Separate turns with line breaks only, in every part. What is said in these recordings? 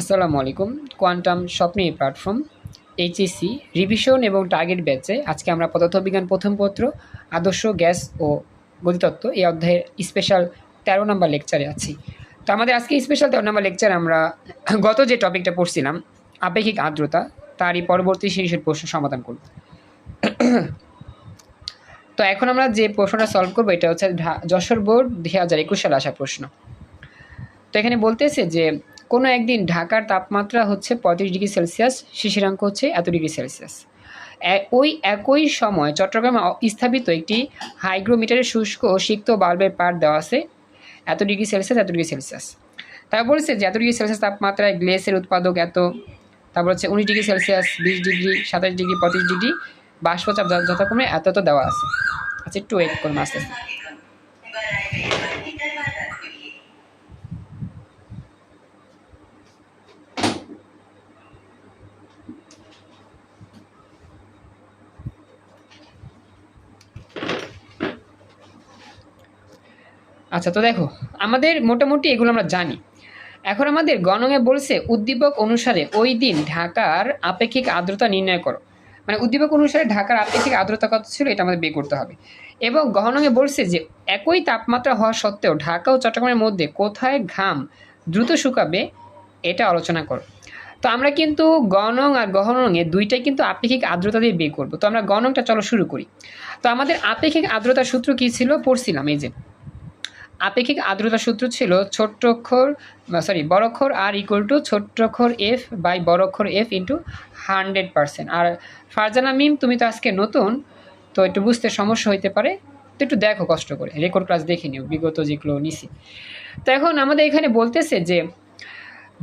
আসসালামু আলাইকুম। কোয়ান্টাম স্বপ্নে প্ল্যাটফর্ম এইচএসসি রিভিশন এবং টার্গেট ব্যাচে আজকে আমরা পদার্থবিজ্ঞান প্রথম পত্র, আদর্শ গ্যাস ও গতিতত্ত্ব এই অধ্যায়ের স্পেশাল তেরো নম্বর লেকচারে আছি। তো আমাদের আজকে স্পেশাল তেরো নম্বর লেকচার আমরা গত যে টপিকটা পড়ছিলাম, আপেক্ষিক আর্দ্রতা, তারই পরবর্তী সিরিজের প্রশ্ন সমাধান করব। তো এখন আমরা যে প্রশ্নটা সলভ করব, এটা হচ্ছে যশোর বোর্ড দুই হাজার একুশ সালে আসা প্রশ্ন। তো এখানে বলতেছে যে কোনো একদিন ঢাকার তাপমাত্রা হচ্ছে পঁয়ত্রিশ ডিগ্রি সেলসিয়াস, শিশিরাঙ্ক হচ্ছে এত ডিগ্রি সেলসিয়াস। ওই একই সময় চট্টগ্রামে স্থাপিত একটি হাইগ্রোমিটারের শুষ্ক ও সিক্ত বাল্বের পার দেওয়া আছে। এত ডিগ্রি সেলসিয়াস, এত ডিগ্রি সেলসিয়াস। তারপর বলছে যে এত ডিগ্রি সেলসিয়াস তাপমাত্রায় গ্লেসের উৎপাদক এত। তারপর হচ্ছে উনিশ ডিগ্রি সেলসিয়াস, বিশ ডিগ্রি, সাতাশ ডিগ্রি পঁচিশ ডিগ্রি, বাষ্পচাপ যথা- যথাক্রমে এত এত দেওয়া আছে। আচ্ছা একটু ওয়েট করুন আস্তে আস্তে। আচ্ছা তো দেখো, আমাদের মোটামুটি এগুলো আমরা জানি। এখন আমাদের গণঙে বলছে, উদ্দীপক অনুসারে ওই দিন ঢাকার আপেক্ষিক আর্দ্রতা নির্ণয় করো। মানে উদ্দীপক অনুসারে ঢাকার আপেক্ষিক আর্দ্রতা কত ছিল, এটা আমাদের বের করতে হবে। এবং গহনঙে বলছে যে, একই তাপমাত্রা হওয়া সত্ত্বেও ঢাকা ও চট্টগ্রামের মধ্যে কোথায় ঘাম দ্রুত শুকাবে, এটা আলোচনা করো। তো আমরা কিন্তু গণং আর গহনঙে দুইটাই কিন্তু আপেক্ষিক আর্দ্রতা দিয়ে বের করব। তো আমরা গণংটা চলো শুরু করি। তো আমাদের আপেক্ষিক আর্দ্রতার সূত্র কী ছিল? পড়ছিলাম, এই যে। আপেক্ষিক আর্দ্রতা সূত্র ছিল ছোট্ট অক্ষর সরি বড় অক্ষর আর ইকুয়াল টু ছোট্ট অক্ষর এফ বাই বড় অক্ষর এফ ইন্টু হান্ড্রেড পার্সেন্ট আর ফারজানা মিম, তুমি তো আজকে নতুন, তো একটু বুঝতে সমস্যা হইতে পারে, তো একটু দেখো কষ্ট করে। রেকর্ড ক্লাস দেখে নিও, বিগত যেগুলো নিছি। তো এখন আমাদের এখানে বলতেছে যে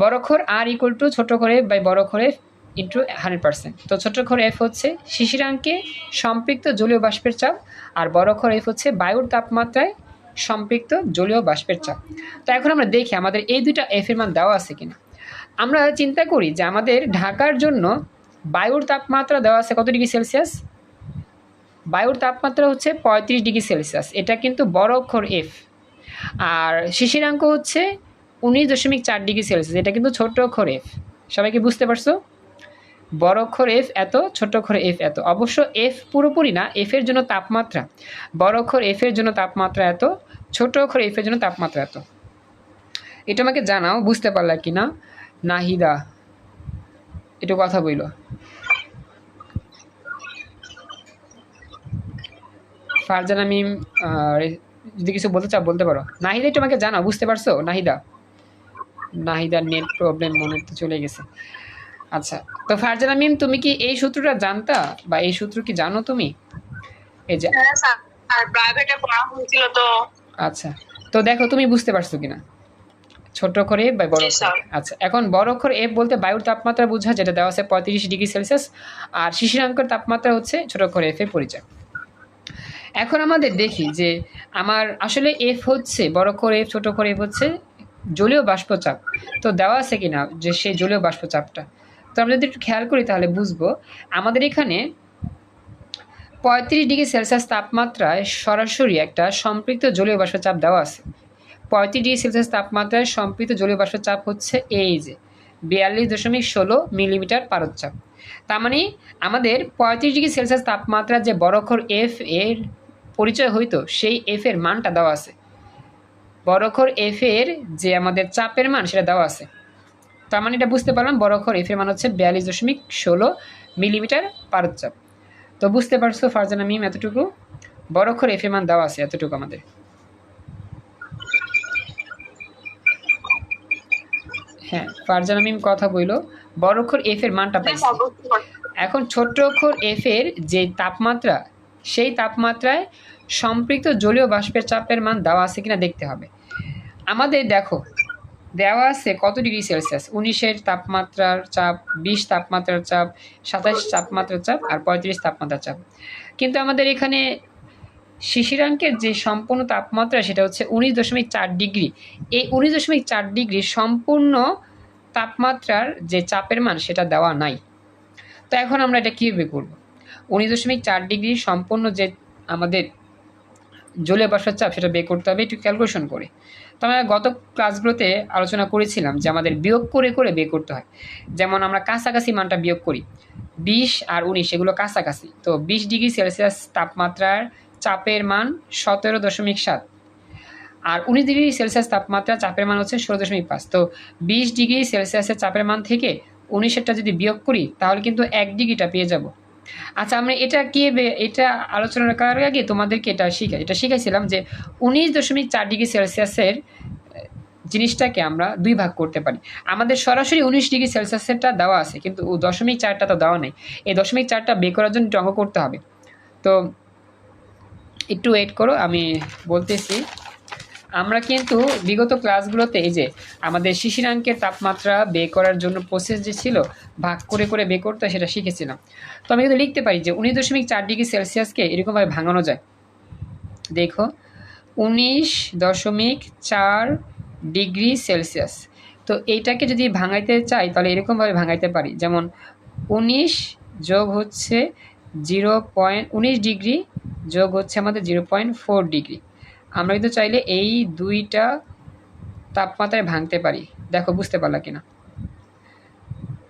বড় অক্ষর আর ইকুয়াল টু ছোট করে বাই বড় অক্ষর এফ ইন্টু হান্ড্রেড পার্সেন্ট তো ছোট অক্ষর এফ হচ্ছে শিশিরাঙ্কে সম্পৃক্ত জলীয় বাষ্পের চাপ, আর বড় অক্ষর এফ হচ্ছে বায়ুর তাপমাত্রায় সম্পৃক্ত জলীয় বাষ্পের চাপ। তো এখন আমরা দেখি আমাদের এই দুইটা এফ এর মান দেওয়া আছে কিনা। আমরা চিন্তা করি যে আমাদের ঢাকার জন্য বায়ুর তাপমাত্রা দেওয়া আছে কত ডিগ্রি সেলসিয়াস? বায়ুর তাপমাত্রা হচ্ছে পঁয়ত্রিশ ডিগ্রি সেলসিয়াস। এটা কিন্তু বড় অক্ষর এফ আর শিশিরাঙ্ক হচ্ছে উনিশ দশমিক চার ডিগ্রি সেলসিয়াস। এটা কিন্তু ছোট অক্ষর এফ সবাইকে বুঝতে পারছ? বড় অক্ষর এফ এত, ছোট অক্ষর এফ এত। অবশ্য এফ পুরোপুরি না এফ এর জন্য তাপমাত্রা। বড় অক্ষর এফ এর জন্য তাপমাত্রা এত, ছোট অক্ষর এফ এর জন্য তাপমাত্রা এত। এটা আমাকে জানাও, বুঝতে পারলা কি না? নাহিদা, একটু কথা বইল। ফারজানা মিম যদি কিছু বলতে চাও, বলতে পারো। নাহিদা, একটু আমাকে জানাও, বুঝতে পারছ? নাহিদা। নাহিদার নেট প্রবলেম মনে হতে চলে গেছে। আচ্ছা তো ফারজানা মিম তুমি কি এই সূত্রটা জানতা? বা এই সূত্র কি জানো তুমি? এই যে
হ্যাঁ স্যার আর প্রাইভেটে পড়া হয়েছিল তো।
আচ্ছা তো দেখো তুমি বুঝতে পারছ কিনা? ছোট করে বা বড়। আচ্ছা এখন বড় অক্ষর এফ বলতে বায়ুর তাপমাত্রা বোঝা যেটা দেওয়া আছে পঁয়ত্রিশ ডিগ্রি সেলসিয়াস আর শিশিরাঙ্কের তাপমাত্রা হচ্ছে ছোট অক্ষর এফ এর পরিচয়। এখন আমাদের দেখি যে আমার আসলে এফ হচ্ছে বড় অক্ষর এফ ছোট অক্ষর এফ হচ্ছে জলীয় বাষ্পচাপ। তো দেওয়া আছে কিনা যে সেই জলীয় বাষ্পচাপটা? তো আমরা যদি একটু খেয়াল করি তাহলে বুঝব। আমাদের এখানে পঁয়ত্রিশ ডিগ্রি সেলসিয়াস তাপমাত্রায় সরাসরি একটা সম্পৃক্ত জলীয় বাষ্প চাপ দেওয়া আছে। পঁয়ত্রিশ ডিগ্রি সেলসিয়াস তাপমাত্রায় সম্পৃক্ত জলীয় বাষ্প চাপ হচ্ছে এই যে, বিয়াল্লিশ দশমিক ষোলো মিলিমিটার পারদচাপ। তার মানে আমাদের পঁয়ত্রিশ ডিগ্রি সেলসিয়াস তাপমাত্রার যে বড় অক্ষর এফ এর পরিচয় হইতো, সেই এফ এর মানটা দেওয়া আছে। বড় অক্ষর এফ এর যে আমাদের চাপের মান, সেটা দেওয়া আছে। তার মানে এটা বুঝতে পারলাম বড় অক্ষর এফ এর মান হচ্ছে বিয়াল্লিশ দশমিক ষোলো মিলিমিটার পারদচাপ তো বুঝতে পারছ ফারজানা মিম এতটুকু? বড় অক্ষর এফ এর মান দেওয়া আছে এতটুকু আমাদের। হ্যাঁ ফারজানা মিম কথা বইলো বড় অক্ষর এফ এর মানটা পাইছি। এখন ছোট্ট অক্ষর এফ এর যে তাপমাত্রা সেই তাপমাত্রায় সম্পৃক্ত জলীয় বাষ্পের চাপের মান দেওয়া আছে কিনা দেখতে হবে। আমাদের দেখো দেওয়া আছে কত ডিগ্রি সেলসিয়াস? উনিশের তাপমাত্রার চাপ, বিশ তাপমাত্রার চাপ, সাতাশ তাপমাত্রার চাপ আর পঁয়ত্রিশ তাপমাত্রার চাপ। কিন্তু আমাদের এখানে শিশিরাঙ্কের যে সম্পূর্ণ তাপমাত্রা সেটা হচ্ছে উনিশ দশমিক চার ডিগ্রি। এই উনিশ দশমিক চার ডিগ্রি সম্পূর্ণ তাপমাত্রার যে চাপের মান সেটা দেওয়া নাই। তো এখন আমরা এটা কীভাবে করব? উনিশ দশমিক চার ডিগ্রি সম্পূর্ণ যে আমাদের জলে বাসার চাপ সেটা বের করতে হবে, একটু ক্যালকুলেশন করে। তো আমরা গত ক্লাসগুলোতে আলোচনা করেছিলাম যে আমাদের বিয়োগ করে করে বের করতে হয়। যেমন আমরা কাছাকাছি মানটা বিয়োগ করি। বিশ আর উনিশ, এগুলো কাছাকাছি। তো বিশ ডিগ্রি সেলসিয়াস তাপমাত্রার চাপের মান সতেরো দশমিক সাত। আর উনিশ ডিগ্রি সেলসিয়াস তাপমাত্রা চাপের মান হচ্ছে ষোলো দশমিক পাঁচ। তো বিশ ডিগ্রি সেলসিয়াসের চাপের মান থেকে উনিশেরটা যদি বিয়োগ করি, তাহলে কিন্তু এক ডিগ্রিটা পেয়ে যাব। আচ্ছা আমরা এটা কি এটা আলোচনা করার আগে তোমাদেরকে এটা শিখাই এটা শিখাইছিলাম যে উনিশ দশমিক চার ডিগ্রি সেলসিয়াসের জিনিসটাকে আমরা দুই ভাগ করতে পারি। আমাদের সরাসরি উনিশ ডিগ্রি সেলসিয়াসেরটা দেওয়া আছে, কিন্তু দশমিক চারটা তো দেওয়া নেই। এই দশমিক চারটা বের করার জন্য একটু অঙ্ক করতে হবে। তো একটু ওয়েট করো, আমি বলতেছি। আমরা কিন্তু বিগত ক্লাসগুলোতে এই যে আমাদের শিশিরাঙ্কের তাপমাত্রা বের করার জন্য প্রসেস যে ছিল, ভাগ করে করে বের করতে সেটা শিখেছিলাম। তো আমি কিন্তু লিখতে পারি যে উনিশ দশমিক চার ডিগ্রি সেলসিয়াসকে এরকমভাবে ভাঙানো যায়। দেখো, উনিশ দশমিক চার ডিগ্রি সেলসিয়াস। তো এইটাকে যদি ভাঙাইতে চাই, তাহলে এরকমভাবে ভাঙাইতে পারি। যেমন উনিশ যোগ হচ্ছে জিরো পয়েন্ট, উনিশ ডিগ্রি যোগ হচ্ছে আমাদের জিরো পয়েন্ট ফোর ডিগ্রি। আমরা কিন্তু চাইলে এই দুইটা তাপমাত্রায় ভাঙতে পারি। দেখো বুঝতে পারলা কিনা?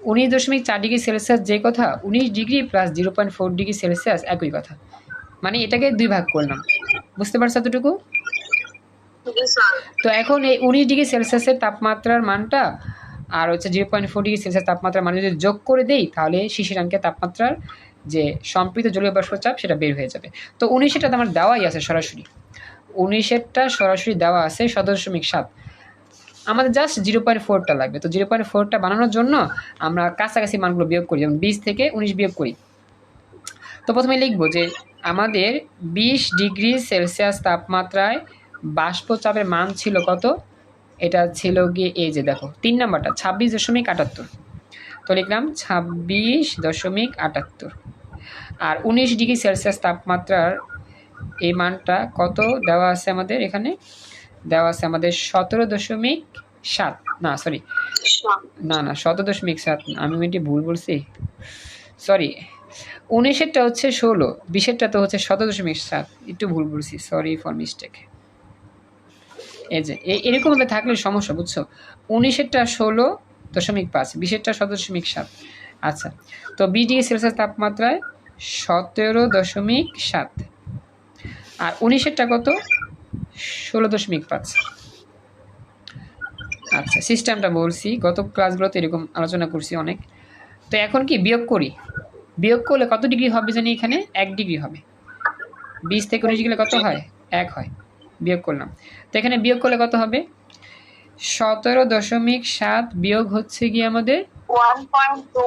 উনিশ দশমিক চার ডিগ্রি সেলসিয়াস যে কথা উনিশ degree plus zero point four degree Celsius একই কথা। মানে এটাকে দুই ভাগ করলাম। বুঝতে পারছ এতটুকু? তো এখন এই উনিশ ডিগ্রি সেলসিয়াসের তাপমাত্রার মানটা আর হচ্ছে zero point four degree Celsius তাপমাত্রার মান যদি যোগ করে দেই তাহলে শিশিরাঙ্কের তাপমাত্রার যে সম্পৃক্ত জলীয় বাষ্প চাপ সেটা বের হয়ে যাবে। তো উনিশেরটা তো আমার দেওয়াই আছে সরাসরি। উনিশেরটা সরাসরি দেওয়া আছে সতেরো দশমিক সাত আমাদের জাস্ট জিরো পয়েন্ট ফোরটা লাগবে। তো জিরো পয়েন্ট ফোরটা বানানোর জন্য আমরা কাছাকাছি মানগুলো বিয়োগ করি, যেমন বিশ থেকে উনিশ বিয়োগ করি। তো প্রথমে লিখব যে আমাদের বিশ ডিগ্রি সেলসিয়াস তাপমাত্রায় বাষ্প চাপের মান ছিল কত? এটা ছিল গিয়ে এই যে দেখো, তিন নাম্বারটা, ছাব্বিশ দশমিক আটাত্তর। তো লিখলাম ছাব্বিশ দশমিক আটাত্তর। আর উনিশ ডিগ্রি সেলসিয়াস তাপমাত্রার এই মানটা কত দেওয়া আছে আমাদের এখানে? দেওয়া আছে আমাদের সতেরো দশমিক সাত। না সরি না না, সতেরো দশমিক সাত। আমি এটি ভুল বলছি? সরি উনিশেরটা হচ্ছে ষোলো, বিশেরটা তো হচ্ছে সতেরো দশমিক সাত। একটু ভুল বলছি সরি ফর মিস্টেক এই যে এরকমভাবে থাকলে সমস্যা, বুঝছ? উনিশেরটা ষোলো দশমিক পাঁচ, বিশেরটা সতেরো দশমিক সাত। আচ্ছা তো বিশ ডিগ্রি সেলসিয়াস তাপমাত্রায় সতেরো দশমিক সাত। আর উনিশেরটা কত? ষোলো দশমিক পাঁচ। আচ্ছা সিস্টেমটা বলছি গত ক্লাসগুলোতে এরকম আলোচনা করছি অনেক। তো এখন কি বিয়োগ করি? বিয়োগ করলে কত ডিগ্রি হবে জানি এখানে? এক ডিগ্রি হবে। বিশ থেকে উনিশ গেলে কত হয়? এক হয়। বিয়োগ করলাম। তো এখানে বিয়োগ করলে কত হবে? সতেরো দশমিক সাত বিয়োগ হচ্ছে গিয়ে আমাদের
ওয়ান পয়েন্ট টু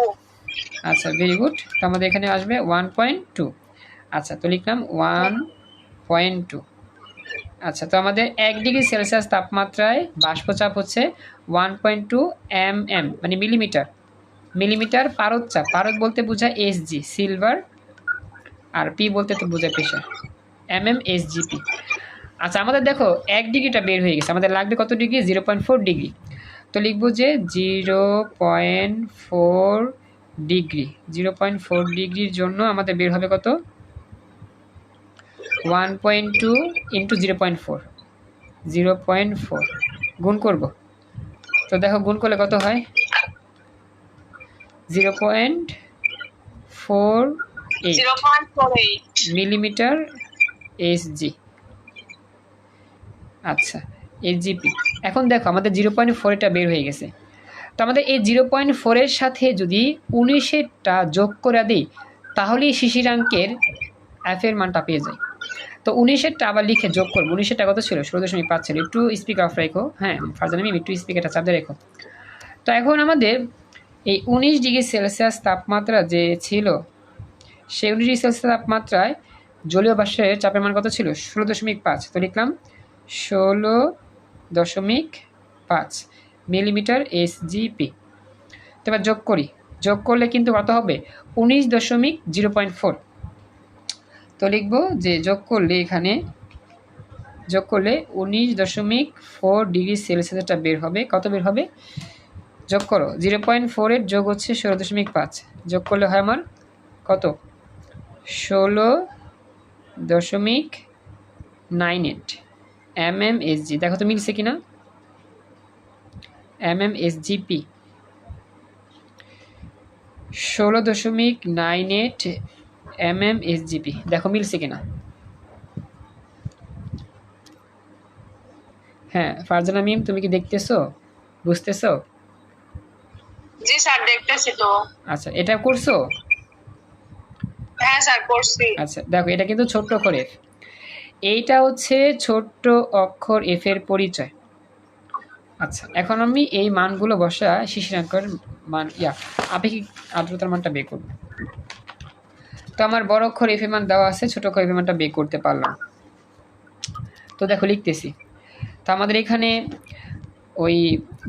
আচ্ছা ভেরি গুড তো আমাদের এখানে আসবে ওয়ান পয়েন্ট টু আচ্ছা তো লিখলাম ওয়ান পয়েন্ট টু। আচ্ছা তো আমাদের এক ডিগ্রি সেলসিয়াস তাপমাত্রায় বাষ্পচাপ হচ্ছে one point two M M মানে মিলিমিটার। মিলিমিটার পারদ চাপ। পারদ বলতে বোঝায় এসজি, সিলভার। আর পি বলতে তো বোঝায় প্রেশার। এম এম এস আচ্ছা আমাদের দেখো, এক ডিগ্রিটা বের হয়ে গেছে। আমাদের লাগবে কত degree? Zero point four degree. তো লিখব যে zero point four degree. Zero point four ডিগ্রির জন্য আমাদের বের হবে কত? One point two into zero point four zero point four গুণ করব। তো দেখো গুণ করলে কত হয়? Zero point four eight millimetre SG আচ্ছা এসজিপি এখন দেখো আমাদের জিরো পয়েন্ট ফোর এটা বের হয়ে গেছে। তো আমাদের এই জিরো পয়েন্ট ফোরের সাথে যদি উনিশেরটা যোগ করে দিই তাহলেই শিশিরাঙ্কের এফের মানটা পেয়ে যায় তো উনিশেরটা আবার লিখে যোগ করব। উনিশেরটা কত ছিল? ষোলো দশমিক পাঁচ ছিল। একটু স্পিক অফ রেখো। হ্যাঁ ফার্জান আমি একটু স্পিকারটা চাপতে রেখো। তো এখন আমাদের এই উনিশ ডিগ্রি সেলসিয়াস তাপমাত্রা যে ছিল, সেই উনিশ ডিগ্রি সেলসিয়াস তাপমাত্রায় জলীয় বাষ্পের চাপের মান কত ছিল? ষোলো দশমিক পাঁচ। তো লিখলাম ষোলো দশমিক পাঁচ মিলিমিটার এস জিপি তো এবার যোগ করি। যোগ করলে কিন্তু কত হবে? উনিশ দশমিক জিরো পয়েন্ট ফোর। তো লিখব যে যোগ করলে এখানে, যোগ করলে উনিশ দশমিক ফোর ডিগ্রি সেলসিয়াসটা বের হবে। কত বের হবে? যোগ করো। জিরো পয়েন্ট ফোরের যোগ হচ্ছে ষোলো দশমিক পাঁচ। যোগ করলে হয় আমার কত? ষোলো দশমিক nine eight M M S G দেখো তো মিলছে কিনা? এম এম এস জিপি ষোলো দশমিক nine eight M M S G P দেখো মিলছে কিনা? হ্যাঁ ফারজানা মিম তুমি কি দেখতেছো? বুঝতেছো?
জি স্যার দেখতেছি তো।
আচ্ছা এটা করছ?
হ্যাঁ স্যার করছি।
আচ্ছা দেখো এটা কিন্তু ছোট্ট অক্ষর এইটা হচ্ছে ছোট্ট অক্ষর এফ এর পরিচয়। আচ্ছা এখন আমি এই মানগুলো বসা শিশিরাঙ্কের মান ইয়া আপেক্ষিক আর্দ্রতার মানটা বের করব। তো আমার বড় অক্ষর এফ এর মান দেওয়া আছে, ছোট অক্ষর এফ এর মানটা বের করতে পারলাম। তো দেখো লিখতেছি। তো আমাদের এখানে ওই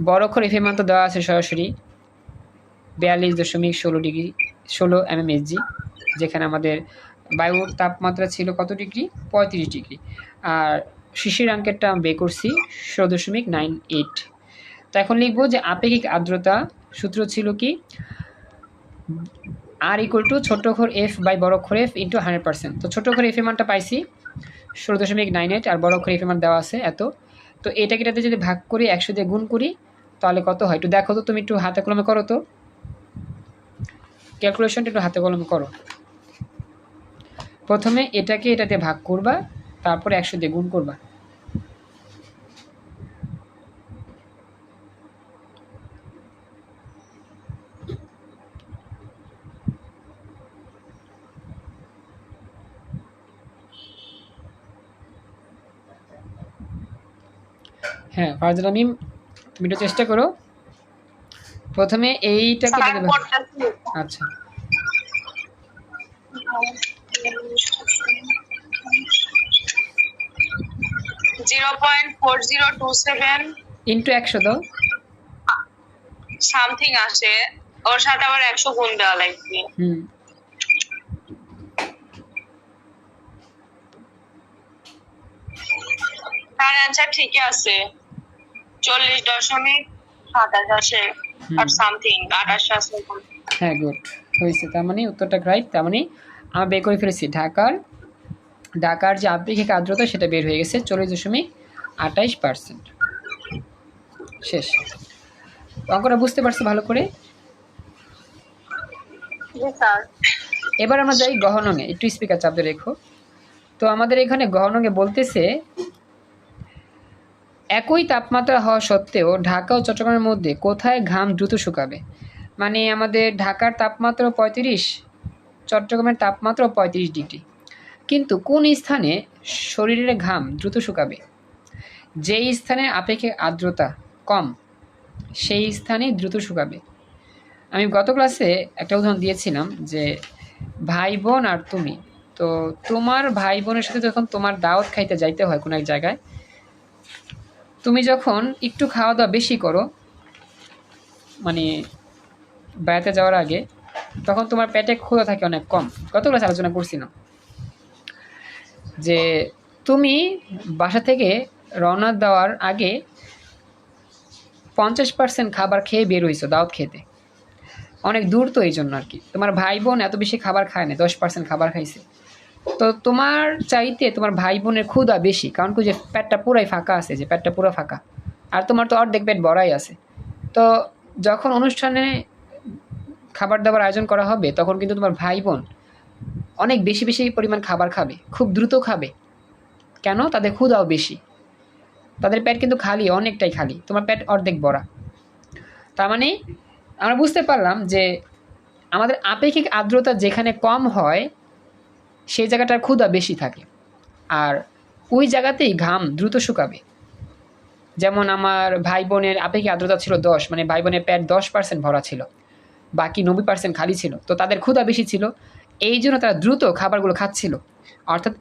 বড় অক্ষর এফ এর মান তো দেওয়া আছে সরাসরি বিয়াল্লিশ দশমিক ষোলো ডিগ্রি, ষোলো এম এম জি যেখানে আমাদের বায়ুর তাপমাত্রা ছিল কত ডিগ্রি? পঁয়ত্রিশ ডিগ্রি। আর শিশির অঙ্কেরটা আমি বের করছি ষোলো দশমিক নাইন এইট তো এখন লিখব যে আপেক্ষিক আর্দ্রতা সূত্র ছিল কি? আর ইকুয়াল টু ছোট অক্ষর এফ বাই বড় অক্ষর এফ ইন্টু হান্ড্রেড পার্সেন্ট তো ছোট অক্ষর এফ এর পাইছি, ষোলো দশমিক নাইন এইট আর বড় অক্ষর এফ এর দেওয়া আছে এত। তো এটাকে এটাতে যদি ভাগ করি একশো দিয়ে গুণ করি, তাহলে কত হয়? একটু দেখো তো তুমি একটু হাতে কলমে করো তো। ক্যালকুলেশনটা একটু হাতে কলমে করো। প্রথমে এটাকে এটাতে ভাগ করবা, তারপরে একশো দিয়ে গুণ করবা। হ্যাঁ ফারজানা মিম তুমি একটু চেষ্টা করো। প্রথমে এইটাকে এটাতে আচ্ছা।
Zero point four zero two seven.
Into একশো দাও।
সামথিং আসে। ওর সাথে আবার একশো গুণ দেওয়া লাগবে।
হুম।
তার অ্যান্সার ঠিকই আছে। চল্লিশ দশমিক সাতাশ আর। সামথিং আঠাশ
হ্যাঁ গুড হয়েছে তার মানে উত্তরটা রাইট তার মানে আমরা বের করে ফেলেছি। ঢাকার ঢাকার যে আপেক্ষিক আর্দ্রতা সেটা বের হয়ে গেছে চল্লিশ দশমিক আঠাইশ পার্সেন্ট শেষ। অঙ্কটা বুঝতে পারছ ভালো করে? এবার আমরা যাই গহনঙে একটু স্পিকার চাপ রেখো। তো আমাদের এখানে গহনঙে বলতেছে একই তাপমাত্রা হওয়া সত্ত্বেও ঢাকা ও চট্টগ্রামের মধ্যে কোথায় ঘাম দ্রুত শুকাবে? মানে আমাদের ঢাকার তাপমাত্রা পঁয়ত্রিশ, চট্টগ্রামের তাপমাত্রা পঁয়ত্রিশ ডিগ্রি। কিন্তু কোন স্থানে শরীরের ঘাম দ্রুত শুকাবে? যেই স্থানে আপেক্ষিক আর্দ্রতা কম, সেই স্থানে দ্রুত শুকাবে। আমি গত ক্লাসে একটা উদাহরণ দিয়েছিলাম যে ভাই বোন আর তুমি, তো তোমার ভাই বোনের সাথে যখন তোমার দাওয়াত খাইতে যাইতে হয় কোনো এক জায়গায় তুমি যখন একটু খাওয়া দাওয়া বেশি করো মানে বেড়াতে যাওয়ার আগে, তখন তোমার পেটে ক্ষুধা থাকে অনেক কম। গত ক্লাসে আলোচনা করছিলাম যে তুমি বাসা থেকে রওনা দেওয়ার আগে পঞ্চাশ পার্সেন্ট খাবার খেয়ে বের হয়েছো দাওয়াত খেতে। অনেক দূর তো এই জন্য আর কি। তোমার ভাই বোন এত বেশি খাবার খায় না, দশ পার্সেন্ট খাবার খাইছে। তো তোমার চাইতে তোমার ভাই বোনের ক্ষুদা বেশি, কারণ কি যে পেটটা পুরাই ফাঁকা আছে, যে পেটটা পুরো ফাঁকা। আর তোমার তো অর্ধেক পেট বড়াই আছে। তো যখন অনুষ্ঠানে খাবার দাবার আয়োজন করা হবে, তখন কিন্তু তোমার ভাই বোন অনেক বেশি বেশি পরিমাণ খাবার খাবে, খুব দ্রুত খাবে। কেন? তাদের ক্ষুদাও বেশি। তাদের পেট কিন্তু খালি, অনেকটাই খালি। তোমার পেট অর্ধেক বড়া তার মানে আমরা বুঝতে পারলাম যে আমাদের আপেক্ষিক আর্দ্রতা যেখানে কম হয় সেই জায়গাটার ক্ষুধা বেশি থাকে। আর ওই জায়গাতেই ঘাম দ্রুত শুকাবে। যেমন আমার ভাই বোনের আপেক্ষিক আর্দ্রতা ছিল দশ মানে ভাই বোনের পেট দশ পার্সেন্ট ভরা ছিল, বাকি নব্বই পার্সেন্ট খালি ছিল, তো তাদের ক্ষুধা বেশি ছিল। এই জন্য তারা দ্রুত খাবারগুলো খাচ্ছিল। অর্থাৎ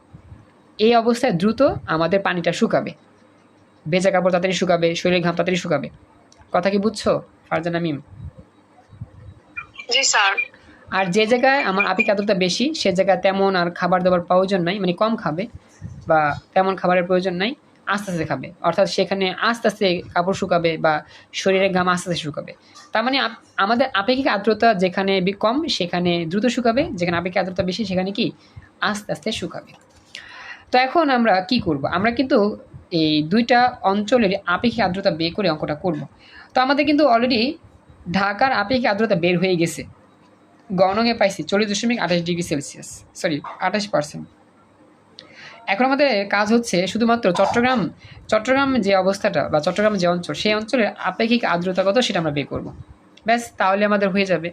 এই অবস্থায় দ্রুত আমাদের পানিটা শুকাবে। ভেজা কাপড় তাড়াতাড়ি শুকাবে, শরীরের ঘাম তাড়াতাড়ি শুকাবে। কথা কি বুঝছ, ফারজানা মিম?
জি, স্যার।
আর যে জায়গায় আমার আপিক আর্দ্রতা বেশি, সে জায়গায় তেমন আর খাবার দাবার প্রয়োজন নাই মানে কম খাবে বা তেমন খাবারের প্রয়োজন নাই, আস্তে আস্তে খাবে। অর্থাৎ সেখানে আস্তে আস্তে কাপড় শুকাবে বা শরীরের ঘাম আস্তে আস্তে শুকাবে। তার মানে আমাদের আপেক্ষিক আর্দ্রতা যেখানে কম, সেখানে দ্রুত শুকাবে। যেখানে আপেক্ষিক আর্দ্রতা বেশি, সেখানে কি? আস্তে আস্তে শুকাবে। তো এখন আমরা কি করব? আমরা কিন্তু এই দুইটা অঞ্চলের আপেক্ষিক আর্দ্রতা বের করে অঙ্কটা করব। তো আমাদের কিন্তু অলরেডি ঢাকার আপেক্ষিক আর্দ্রতা বের হয়ে গেছে। গণঙে পাইছি চল্লিশ দশমিক আঠাশ ডিগ্রি সেলসিয়াস সরি আঠাশ পার্সেন্ট এখন আমাদের কাজ হচ্ছে শুধুমাত্র চট্টগ্রাম চট্টগ্রাম যে অবস্থাটা বা চট্টগ্রাম যে অঞ্চল, সেই অঞ্চলের আপেক্ষিক আর্দ্রতা কত সেটা আমরা বের করব। ব্যাস, তাহলে আমাদের হয়ে যাবে।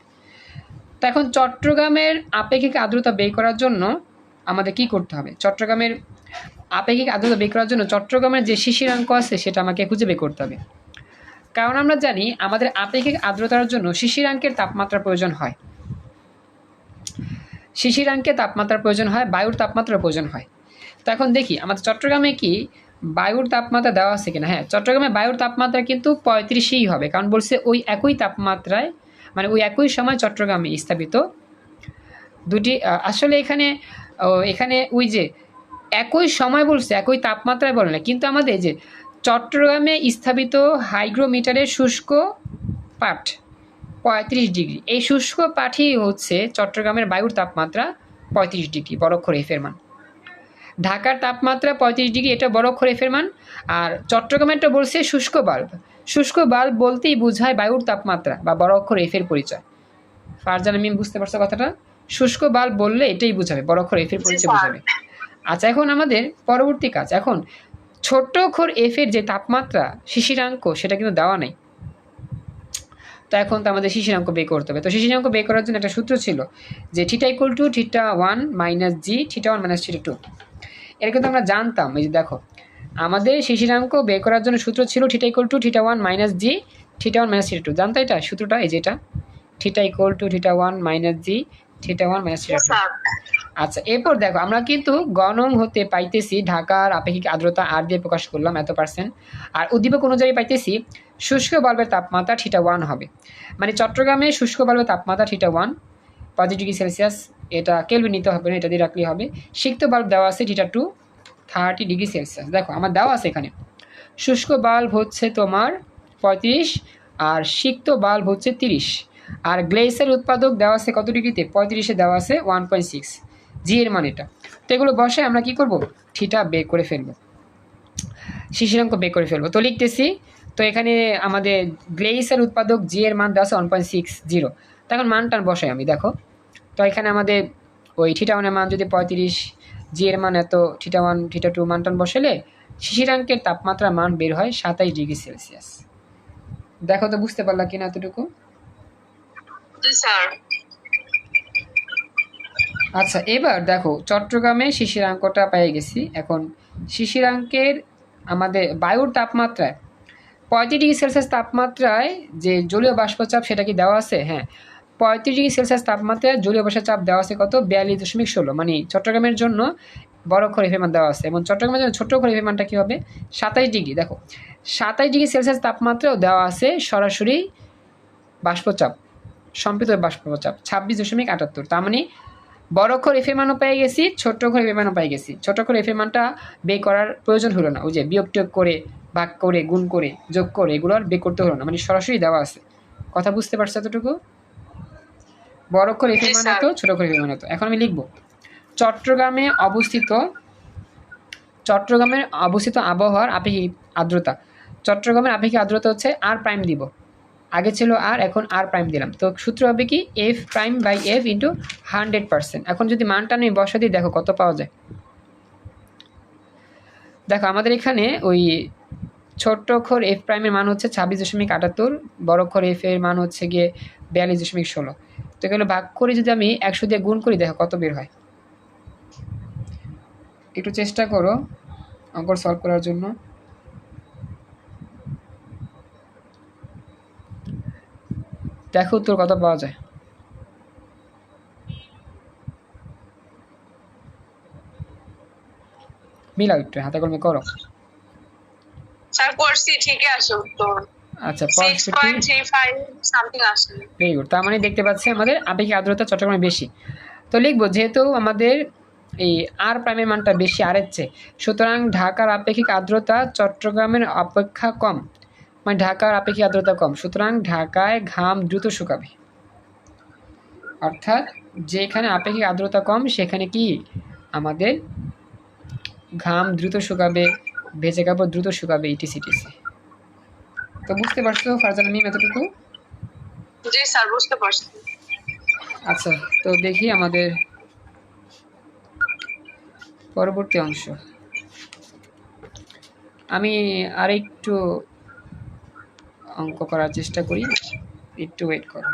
তো এখন চট্টগ্রামের আপেক্ষিক আর্দ্রতা বের করার জন্য আমাদের কি করতে হবে? চট্টগ্রামের আপেক্ষিক আর্দ্রতা বের করার জন্য চট্টগ্রামের যে শিশিরাঙ্ক আছে সেটা আমাকে খুঁজে বের করতে হবে। কারণ আমরা জানি আমাদের আপেক্ষিক আর্দ্রতার জন্য শিশিরাঙ্কের তাপমাত্রা প্রয়োজন হয়। শিশিরাঙ্কে তাপমাত্রার প্রয়োজন হয়, বায়ুর তাপমাত্রার প্রয়োজন হয়। তো এখন দেখি আমাদের চট্টগ্রামে কি বায়ুর তাপমাত্রা দেওয়া আছে কিনা? হ্যাঁ চট্টগ্রামে বায়ুর তাপমাত্রা কিন্তু পঁয়ত্রিশেই হবে, কারণ বলছে ওই একই তাপমাত্রায় মানে ওই একই সময় চট্টগ্রামে স্থাপিত দুটি আসলে এখানে এখানে ওই যে একই সময় বলছে, একই তাপমাত্রায় বলে না, কিন্তু আমাদের যে চট্টগ্রামে স্থাপিত হাইগ্রোমিটারের শুষ্ক পাঠ পঁয়ত্রিশ ডিগ্রি। এই শুষ্ক পাঠই হচ্ছে চট্টগ্রামের বায়ুর তাপমাত্রা পঁয়ত্রিশ ডিগ্রি বড় অক্ষর এফের মান ঢাকার তাপমাত্রা পঁয়ত্রিশ ডিগ্রি এটা বড় অক্ষর এফের মান আর চট্টগ্রামেরটা বলছে শুষ্ক বাল্ব। শুষ্ক বাল্ব বলতেই বোঝায় বায়ুর তাপমাত্রা বা বড় অক্ষর এফের পরিচয়। ফারজান মিম বুঝতে পারছ কথাটা? শুষ্ক বাল্ব বললে এটাই বোঝাবে বড় অক্ষর এফের পরিচয়। বোঝাবে। আচ্ছা এখন আমাদের পরবর্তী কাজ। এখন ছোট্ট অক্ষর এফের যে তাপমাত্রা শিশিরাঙ্ক সেটা কিন্তু দেওয়া নেই। তো এখন তো আমাদের শিশিরাঙ্ক বের করতে হবে। তো শিশিরাঙ্ক বের করার জন্য একটা সূত্র ছিল যে theta equal to theta one minus G theta one minus theta two এটা কিন্তু আমরা জানতাম, এই যে দেখো। আমাদের শিশিরাঙ্ক বের করার জন্য সূত্র ছিল theta equal to theta one minus G theta one minus theta two জানতো এটা সূত্রটা, এই যেটা theta equal to theta one minus G theta one minus theta two আচ্ছা এরপর দেখো, আমরা কিন্তু গণং হতে পাইতেছি ঢাকার আপেক্ষিক আর্দ্রতা আর দিয়ে প্রকাশ করলাম এত পার্সেন্ট আর উদ্দীপক অনুযায়ী পাইতেছি শুষ্ক বাল্বের তাপমাত্রা থিটা ওয়ান হবে। মানে চট্টগ্রামে শুষ্ক বাল্বের তাপমাত্রা থিটা ওয়ান পঁচিশ ডিগ্রি সেলসিয়াস, এটা কেলভিন নিতে হবে না এটা দিয়ে রাখলেই হবে। সিক্ত বাল্ব দেওয়া আছে theta two thirty degree Celsius. দেখো, আমার দেওয়া আছে এখানে। শুষ্ক বাল্ব হচ্ছে তোমার পঁয়ত্রিশ আর সিক্ত বাল্ব হচ্ছে তিরিশ। আর গ্লেসের উৎপাদক দেওয়া আছে কত ডিগ্রিতে? পঁয়ত্রিশে দেওয়া আছে ওয়ান পয়েন্ট সিক্স জি এর মান এটা। তো এগুলো বসে আমরা কি করব? থিটা বের করে ফেলব। শিশিরাঙ্ক বের করে ফেলব। তো লিখতেছি তো এখানে আমাদের গ্লেইসের উৎপাদক জি এর মান দেওয়া আছে ওয়ান পয়েন্ট সিক্স জিরো তো এখন মান টান বসাই আমি দেখো। তো এখানে আমাদের ওই থিটা ওয়ানের মান যদি পঁয়ত্রিশ জি এর মান এত থিটা ওয়ান থিটা টু মান টান বসালে শিশিরাঙ্কের তাপমাত্রা মান বের হয় সাতাইশ ডিগ্রি সেলসিয়াস। দেখো তো বুঝতে পারলা কিনা এতটুকু?
স্যার।
আচ্ছা এবার দেখো চট্টগ্রামে শিশিরাঙ্কটা পেয়ে গেছি। এখন শিশিরাঙ্কের আমাদের বায়ুর তাপমাত্রায় পঁয়ত্রিশ ডিগ্রি সেলসিয়াস তাপমাত্রায় যে জলীয় বাষ্পচাপ সেটা কি দেওয়া আছে? হ্যাঁ। পঁয়ত্রিশ ডিগ্রি সেলসিয়াস তাপমাত্রায় জলীয় বাষ্পচাপ দেওয়া আছে কত? বিয়াল্লিশ দশমিক ষোলো। মানে চট্টগ্রামের জন্য বড় অক্ষর এফএমান দেওয়া আছে এবং চট্টগ্রামের জন্য ছোট অক্ষর এফএমানটা কী হবে? সাতাইশ ডিগ্রি। দেখো, সাতাইশ ডিগ্রি সেলসিয়াস তাপমাত্রাও দেওয়া আছে সরাসরি বাষ্পচাপ সম্পৃত বাষ্পচাপ, ছাব্বিশ দশমিক আটাত্তর। তার মানে বড় অক্ষর এফ মানও পেয়ে গেছি ছোট অক্ষর এফ মানও পেয়ে গেছি। ছোট অক্ষর এফ মানটা বে করার প্রয়োজন হলো না। ওই যে বিয়োগ টিয়োগ করে ভাগ করে গুণ করে যোগ করে এগুলো আর বে করতে হলো না। মানে সরাসরি দেওয়া আছে। কথা বুঝতে পারছ এতটুকু? বড় অক্ষর এফ
জি,
মান। এত ছোট অক্ষর এফ মান এত। এখন আমি লিখব। চট্টগ্রামে অবস্থিত চট্টগ্রামের অবস্থিত আবহাওয়ার আপেক্ষিক আর্দ্রতা। চট্টগ্রামের আপেক্ষিক আর্দ্রতা হচ্ছে আর প্রাইম দিব। আগে ছিল আর, এখন আর প্রাইম দিলাম। তো সূত্র হবে কি F prime by F into hundred percent এখন যদি মানটা আমি বসা দিই, দেখো কত পাওয়া যায়। দেখো আমাদের এখানে ওই ছোট্ট অক্ষর এফ প্রাইমের মান হচ্ছে ছাব্বিশ দশমিক আটাত্তর, বড় অক্ষর এফ এর মান হচ্ছে গিয়ে বিয়াল্লিশ দশমিক ষোলো। তো এগুলো ভাগ করে যদি আমি একশো দিয়ে গুণ করি, দেখো কত বের হয়। একটু চেষ্টা করো অঙ্ক সলভ করার জন্য। দেখো উত্তর কত পাওয়া যায়। মিলাও একটু হাতে কলমে করো।
স্যার করছি ঠিকই আসে উত্তর।
আচ্ছা ভেরি গুড তার মানে দেখতে পাচ্ছি আমাদের আপেক্ষিক আর্দ্রতা চট্টগ্রামে বেশি। তো লিখব যেহেতু আমাদের এই আর প্রাইমের মানটা বেশি আরের চেয়ে সুতরাং ঢাকার আপেক্ষিক আর্দ্রতা চট্টগ্রামের অপেক্ষা কম। মানে ঢাকার আপেক্ষিক আর্দ্রতা কম। সুতরাং ঢাকায় ঘাম দ্রুত শুকাবে। অর্থাৎ যেখানে আপেক্ষিক আর্দ্রতা কম সেখানে কি আমাদের ঘাম দ্রুত শুকাবে ভেজে কাপড় দ্রুত শুকাবে ইটিসি টিসি তো বুঝতে পারছ ফারজানা মিম এতটুকু?
জি স্যার বুঝতে পারছি।
আচ্ছা তো দেখি আমাদের পরবর্তী অংশ। আমি আরেকটু অঙ্ক করার চেষ্টা করি। একটু ওয়েট করো।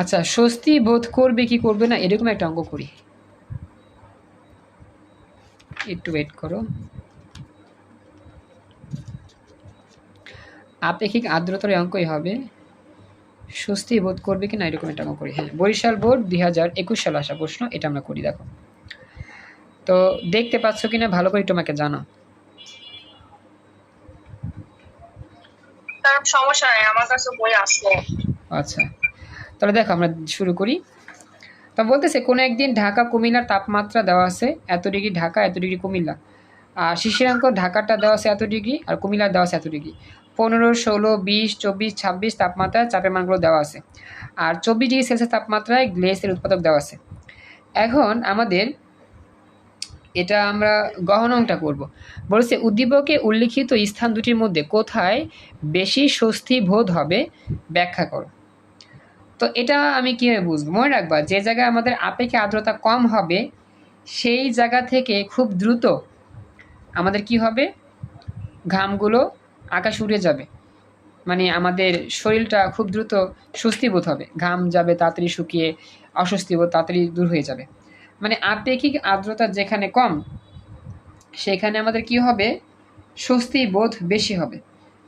আচ্ছা স্বস্তি বোধ করবে কি করবে না, এরকম একটা অঙ্ক করি। একটু ওয়েট করো। আপেক্ষিক আর্দ্রতার অঙ্কই হবে। স্বস্তি বোধ করবে কি না এরকম একটা অঙ্ক করি। হ্যাঁ বরিশাল বোর্ড দুই হাজার একুশ সালে আসা প্রশ্ন এটা আমরা করি দেখো। তো দেখতে পাচ্ছ কিনা ভালো করে তোমাকে জানো
সমস্যা নাই আমার কাছে বই আছে।
আচ্ছা তাহলে দেখো আমরা শুরু করি। তা বলতেছে কোনো একদিন ঢাকা কুমিল্লার তাপমাত্রা দেওয়া আছে এত ডিগ্রি ঢাকা এত ডিগ্রি কুমিল্লা। আর শিশিরাঙ্ক ঢাকাটা দেওয়া আছে এত ডিগ্রি আর কুমিল্লার দেওয়া আছে এত ডিগ্রি। পনেরো, ষোলো, বিশ, চব্বিশ, ছাব্বিশ তাপমাত্রায় চাপের মানগুলো দেওয়া আছে। আর চব্বিশ ডিগ্রি সেলসিয়াস তাপমাত্রায় গ্লেসের উৎপাদক দেওয়া আছে। এখন আমাদের এটা আমরা গহনংটা করব। বলছে উদ্দীপকে উল্লিখিত স্থান দুটির মধ্যে কোথায় বেশি স্বস্তি বোধ হবে ব্যাখ্যা করো। তো এটা আমি কীভাবে বুঝব? মনে রাখবা, যে জায়গায় আমাদের আপেক্ষিক আর্দ্রতা কম হবে, সেই জায়গা থেকে খুব দ্রুত আমাদের কি হবে? ঘামগুলো আকাশ উড়ে যাবে। মানে আমাদের শরীরটা খুব দ্রুত স্বস্তি বোধ হবে। ঘাম যাবে, তাড়াতাড়ি শুকিয়ে অস্বস্তি বোধ, তাড়াতাড়ি দূর হয়ে যাবে। মানে আপেক্ষিক আর্দ্রতা যেখানে কম, সেখানে আমাদের কি হবে? স্বস্তি বোধ বেশি হবে।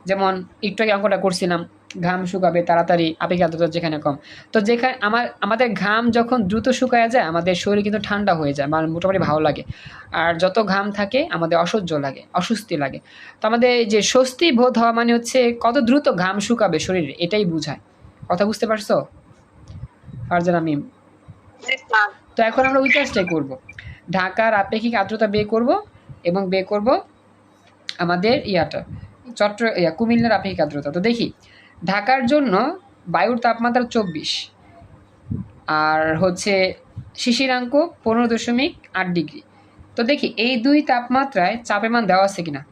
যেমন একটু আগে অঙ্কটা করছিলাম ঘাম শুকাবে তাড়াতাড়ি আপেক্ষিক আর্দ্রতা যেখানে কম। তো যেখানে আমার আমাদের ঘাম যখন দ্রুত শুকায় যায় আমাদের শরীর কিন্তু ঠান্ডা হয়ে যায় মানে মোটামুটি ভালো লাগে। আর যত ঘাম থাকে আমাদের অসহ্য লাগে অস্বস্তি লাগে। তো আমাদের যে স্বস্তি বোধ হওয়া মানে হচ্ছে কত দ্রুত ঘাম শুকাবে শরীরে এটাই বোঝায়। কথা বুঝতে পারছ? ফারজানা মিম
জি
তো এখন আমরা ওই কাজটাই করব। ঢাকার আপেক্ষিক আর্দ্রতা বে করব এবং বে করব আমাদের ইয়াটা চট্ট ইয়া কুমিল্লার আপেক্ষিক আর্দ্রতা। তো দেখি ঢাকার জন্য বায়ুর তাপমাত্রা চব্বিশ আর হচ্ছে শিশিরাঙ্ক পনেরো দশমিক আট ডিগ্রি। তো দেখি, এই দুই তাপমাত্রায় চাপের মান দেওয়া আছে কিনা?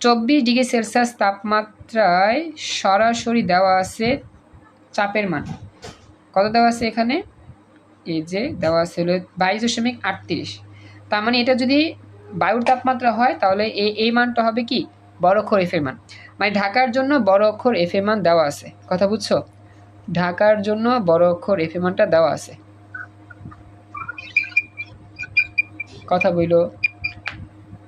চব্বিশ ডিগ্রি সেলসিয়াস তাপমাত্রায় সরাসরি দেওয়া আছে চাপের মান। কত দেওয়া আছে এখানে? এই যে দেওয়া আছে হলো বাইশ দশমিক আটত্রিশ। তার মানে এটা যদি বায়ুর তাপমাত্রা হয়, তাহলে এই এই মানটা হবে কি? বড় অক্ষর এফ এর মান। মানে ঢাকার জন্য বড় অক্ষর এফ এর মান দেওয়া আছে। কথা বুঝছ? ঢাকার জন্য বড় অক্ষর এফ এর মানটা দেওয়া আছে। কথা বইলো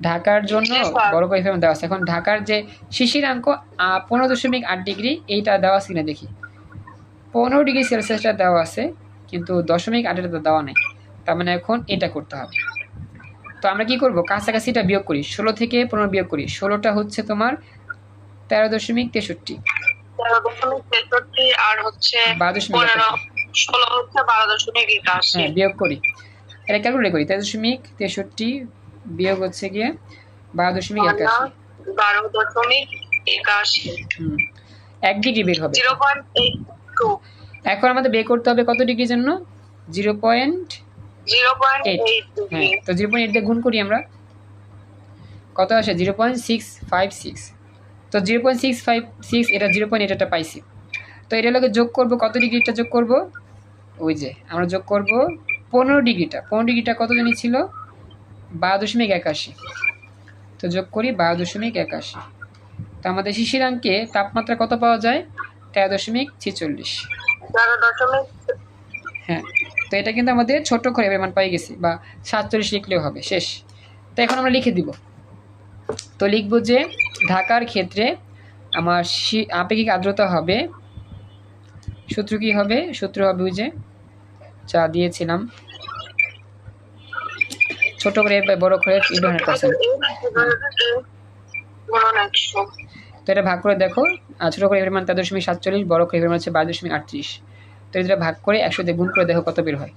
ঢাকার জন্য বড় করে এফ এর মান দেওয়া আছে। এখন ঢাকার যে শিশিরাঙ্ক আহ, পনেরো দশমিক আট ডিগ্রি এইটা দেওয়া আছে কিনা দেখি। পনেরো ডিগ্রি সেলসিয়াসটা দেওয়া আছে কিন্তু দশমিক আটের তো দেওয়া নেই। তার মানে এখন এটা করতে হবে। তো আমরা কি করব? কাছাকাছিটা বিয়োগ করি। ষোলো থেকে পনেরো বিয়োগ করি। ষোলোটা হচ্ছে তোমার তেরো দশমিক তেষট্টি।
তেরো দশমিক তেষট্টি আর হচ্ছে
বারো দশমিক
ষোলো হচ্ছে বারো দশমিক
হ্যাঁ বিয়োগ করি। এটা ক্যালকুলেট করি। তেরো দশমিক তেষট্টি বিয়োগ হচ্ছে গিয়ে বারো দশমিক একাশি।
বারো দশমিক একাশি।
এক ডিগ্রি বের হবে। এখন আমাদের বের করতে হবে কত ডিগ্রির জন্য? জিরো পয়েন্ট হ্যাঁ তো জিরো পয়েন্ট দিয়ে গুণ করি আমরা। কত আসে? Zero point six five six. তো zero point six five six এটা জিরো পয়েন্ট এটা পাইছি। তো এটা লোকে যোগ করব কত ডিগ্রিটা যোগ করব? ওই যে আমরা যোগ করব পনেরো ডিগ্রিটা। পনেরো ডিগ্রিটা কত জানি ছিল? বারো দশমিক একাশি। তো যোগ করি বারো দশমিক একাশি। তো আমাদের শিশিরাঙ্কে তাপমাত্রা কত পাওয়া যায়? তেরো দশমিক ছেচল্লিশ। হ্যাঁ তো এটা কিন্তু আমাদের ছোট করে মান পাই গেছি, বা সাতচল্লিশ লিখলেও হবে, শেষ। তো এখন আমরা লিখে দিব। তো লিখব যে, ঢাকার ক্ষেত্রে আমার আপেক্ষিক আর্দ্রতা হবে, সূত্র কি হবে? সূত্র হবে যে, যা দিয়েছিলাম। ছোট করে বড় করে তো এটা ভাগ করে দেখো ছোটো করে এর মান তেরো দশমিক সাতচল্লিশ, বড় করে এর মান হচ্ছে বারো দশমিক আটত্রিশ। তো ভাগ করে একশো দিয়ে গুণ করে দেখো কত বের হয়।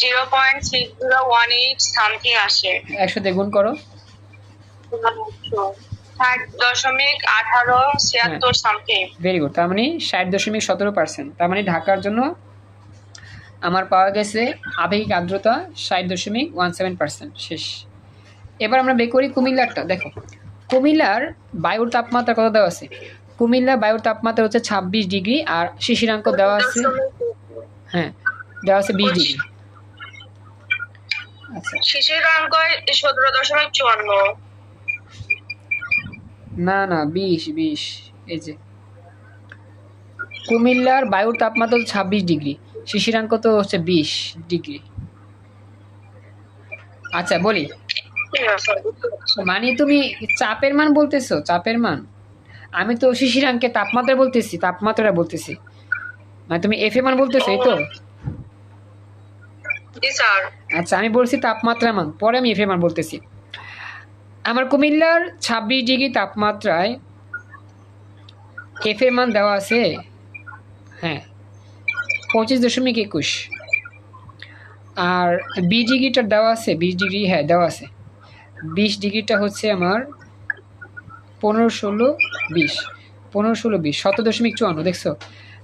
জিরো পয়েন্ট আসে।
একশো
ষাট দশমিক আঠারো ছিয়াত্তর
হ্যাঁ। তার মানে ষাট দশমিক সতেরো পার্সেন্ট তার মানে ঢাকার জন্য আমার পাওয়া গেছে আবেগিক আর্দ্রতা ষাট দশমিক ওয়ান সেভেন পার্সেন্ট শেষ। এবার আমরা বের করি কুমিল্লারটা দেখো। কুমিল্লার বায়ুর তাপমাত্রা কত দেওয়া আছে। কুমিল্লা বায়ুর তাপমাত্রা হচ্ছে ছাব্বিশ ডিগ্রি আর শিশিরাঙ্ক দেওয়া আছে হ্যাঁ দেওয়া আছে বিশ ডিগ্রি। আচ্ছা। না না বিশ বিশ এই যে। কুমিল্লার বায়ুর তাপমাত্রা ছাব্বিশ ডিগ্রি। শিশিরাঙ্ক তো হচ্ছে বিশ ডিগ্রি। আচ্ছা বলি। মানে তুমি চাপের মান বলতেছো চাপের মান? আমি তো শিশিরাঙ্কে তাপমাত্রা বলতেছি তাপমাত্রা বলতেছি। মানে তুমি এফ এ মান বলতেছো এই তো? আচ্ছা আমি বলছি তাপমাত্রা মান পরে আমি এফ এ মান বলতেছি। আমার কুমিল্লার ছাব্বিশ ডিগ্রি তাপমাত্রায় এফ এর মান দেওয়া আছে। হ্যাঁ। পঁচিশ দশমিক একুশ। আর বিশ ডিগ্রিটা দেওয়া আছে, বিশ ডিগ্রি হ্যাঁ দেওয়া আছে। বিশ ডিগ্রিটা হচ্ছে আমার পনেরো ষোলো বিশ। পনেরো ষোলো বিশ, শত দশমিক চুয়ান্ন, দেখছ?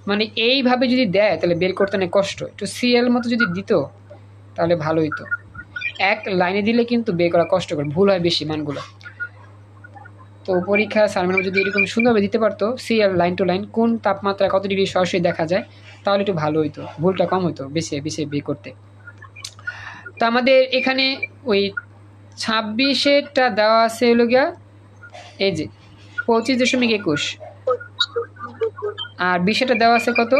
মানে এইভাবে যদি দেয়, তাহলে বের করতে অনেক কষ্ট। একটু সিএল মতো যদি দিত, তাহলে ভালো হইতো। এক লাইনে দিলে কিন্তু বের করা কষ্টকর, ভুল হয় বেশি মানগুলো। তো পরীক্ষা সারমেন যদি এরকম সুন্দরভাবে দিতে পারতো সিএল লাইন টু লাইন কোন তাপমাত্রা কত ডিগ্রি সরাসরি দেখা যায়, তাহলে একটু ভালো হইতো, ভুলটা কম হতো বেশি বেশি বের করতে। তো আমাদের এখানে ওই ছাব্বিশেরটা দেওয়া আছে হলো গিয়া, এই যে পঁচিশ দশমিক একুশ। আর বিশেটা দেওয়া আছে কত?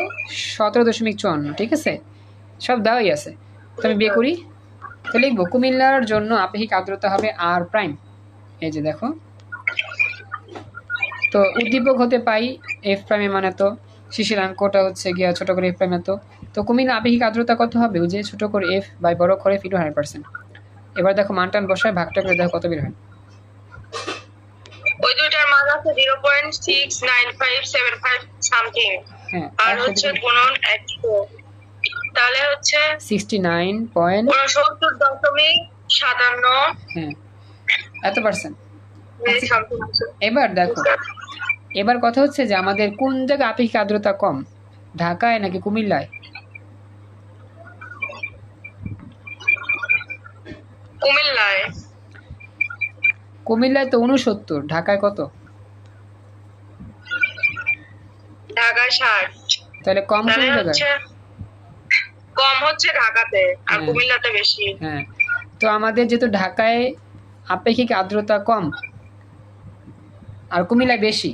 সতেরো দশমিক চুয়ান্ন, ঠিক আছে? সব দেওয়াই আছে। তো আমি বিয়ে করি। তো লিখব, কুমিল্লার জন্য আপেক্ষিক আর্দ্রতা হবে আর প্রাইম এই যে দেখো। তো উদ্দীপক হতে পাই এফ প্রাইমে মানে তো শিশিরাঙ্কটা হচ্ছে গিয়া ছোট করে এফ প্রাইমে তো তো কুমিল্লা আপেক্ষিক আর্দ্রতা কত হবে? যে ছোট করে এফ বাই বড় করে ফিটু হান্ড্রেড পার্সেন্ট এবার দেখো মানটান বসায় ভাগটা করে দেখো কত বের হয়।
ওই মান আছে সামথিং।
হ্যাঁ
আর হচ্ছে গুণন তাহলে হচ্ছে
হ্যাঁ এত পার্সেন্ট এবার দেখো এবার কথা হচ্ছে যে আমাদের কোন জায়গায় আপেক্ষিক আর্দ্রতা কম? ঢাকায় নাকি কুমিল্লায়?
কুমিল্লায়।
কুমিল্লায় তো উনসত্তর ঢাকায় কত?
ঢাকায় ষাট।
তাহলে কম কোন জায়গায়?
হচ্ছে কম হচ্ছে ঢাকাতে আর
হ্যাঁ।
কুমিল্লাতে বেশি।
হ্যাঁ। তো আমাদের যেহেতু ঢাকায় আপেক্ষিক আর্দ্রতা কম আর কুমিল্লায় বেশি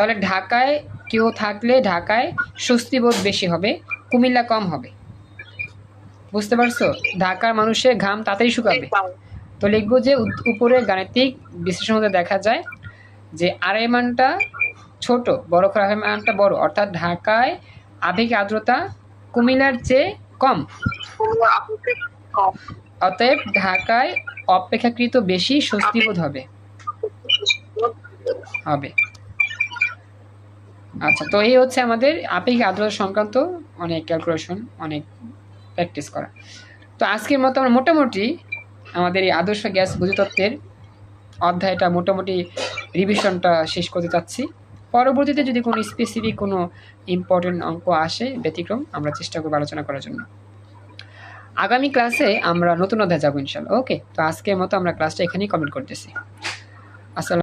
তাহলে ঢাকায় কেউ থাকলে ঢাকায় স্বস্তিবোধ বেশি হবে কুমিল্লা কম হবে। বুঝতে পারছ? ঢাকার মানুষের ঘাম তাড়াতাড়ি শুকাবে। তো লিখব যে উপরে গাণিতিক বিশ্লেষণ মধ্যে দেখা যায় যে আড়াই মানটা ছোট বড় আড়াই মানটা বড়। অর্থাৎ ঢাকায় আবেগ আর্দ্রতা কুমিল্লার চেয়ে কম।
কম।
অতএব ঢাকায় অপেক্ষাকৃত বেশি স্বস্তিবোধ হবে। হবে। আচ্ছা তো এই হচ্ছে আমাদের আপেক্ষিক আর্দ্রতা সংক্রান্ত অনেক ক্যালকুলেশন অনেক প্র্যাকটিস করা। তো আজকের মতো আমরা মোটামুটি আমাদের এই আদর্শ গ্যাস বুঝিতত্ত্বের অধ্যায়টা মোটামুটি রিভিশনটা শেষ করতে চাচ্ছি। পরবর্তীতে যদি কোনো স্পেসিফিক কোনো ইম্পর্টেন্ট অঙ্ক আসে, ব্যতিক্রম, আমরা চেষ্টা করব আলোচনা করার জন্য। আগামী ক্লাসে আমরা নতুন অধ্যায় যাব ইনশাল্লাহ ওকে তো আজকের মতো আমরা ক্লাসটা এখানেই কমেন্ট করতেছি। আসসালাম